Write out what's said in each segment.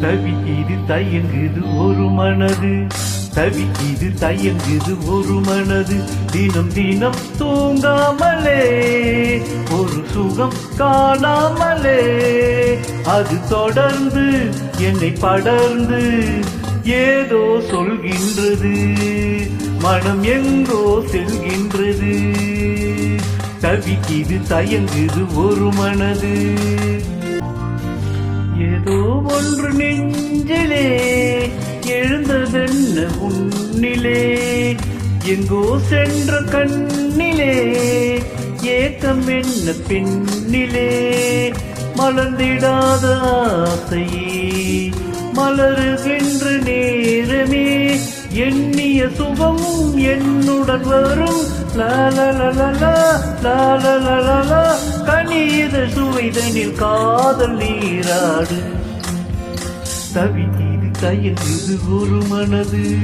தவிக்குது தயங்குது ஒரு மனது. தவிக்குது தயங்குது ஒரு மனது. தினம் தினம் தூங்காமலே ஒரு சுகம் காணாமலே. அது தொடர்ந்து என்னை படர்ந்து ஏதோ சொல்கின்றது. மனம் எங்கோ செல்கின்றது. தவிக்கிது தயங்குது ஒரு மனது. ஏதோ ஒன்று எழுந்ததென்ன உன்னிலே எங்கோ சென்ற கண்ணிலே ஏக்கம் என்ன பின்னிலே மலர்ந்திடாத ஆசையே மலருகின்ற நேரமே எண்ணிய சுகம் என்னுடன் வரும் லாலலலலா, லாலலலலா, கனியத சுவைதனில் காதல் நீராடு தவிக்குது தயங்குது ஒரு மனது.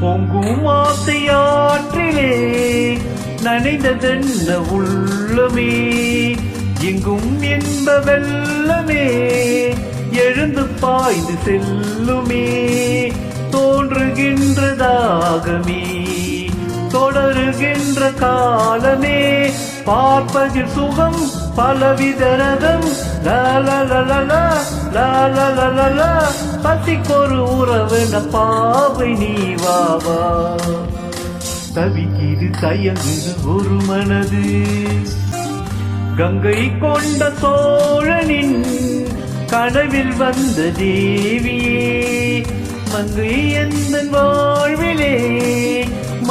பொங்கும் ஆசையாற்றிலே நனைந்ததென்ன உள்ளமே. எங்கும் என்ப வெள்ளமே எழுந்து பாய்ந்து செல்லுமே. தோன்றுகின்றதாகமே தொடருகின்ற காலமே. பார்ப்பதில் சுகம் பலவித ரகம் லாலலலலா, லாலலலலா, பசிக்கொரு உறவென பாவை நீவாவா தவிக்கிது தயங்குது ஒரு மனது. கங்கை கொண்ட சோழனின் கனவில் வந்த தேவியே. மங்கை எந்த வாழ்விலே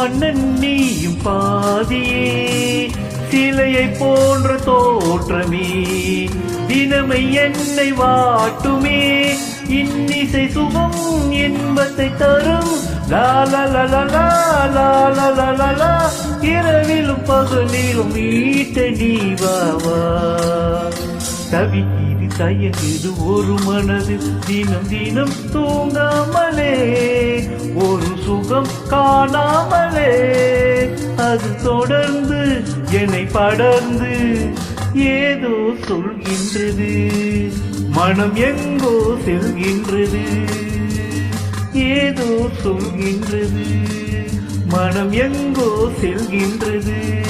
மன்னன் நீயும் பாதியே சிலையை போன்ற தோற்றமே. தினமை என்னை வாட்டுமே இன்னிசை சுகம் இன்பத்தை தரும். லாலலலலா, இரவிலும் பகலிலும் மீட்ட நீவாவா தவிக்குது தயங்குது ஒரு மனது தினம் தினம் தூங்காமலே ஒரு சுகம் காணாமலே. அது தொடர்ந்து என்னை படர்ந்து ஏதோ சொல்கின்றது. மனம் எங்கோ செல்கின்றது. ஏதோ சொல்கின்றது. மனம் எங்கோ செல்கின்றது.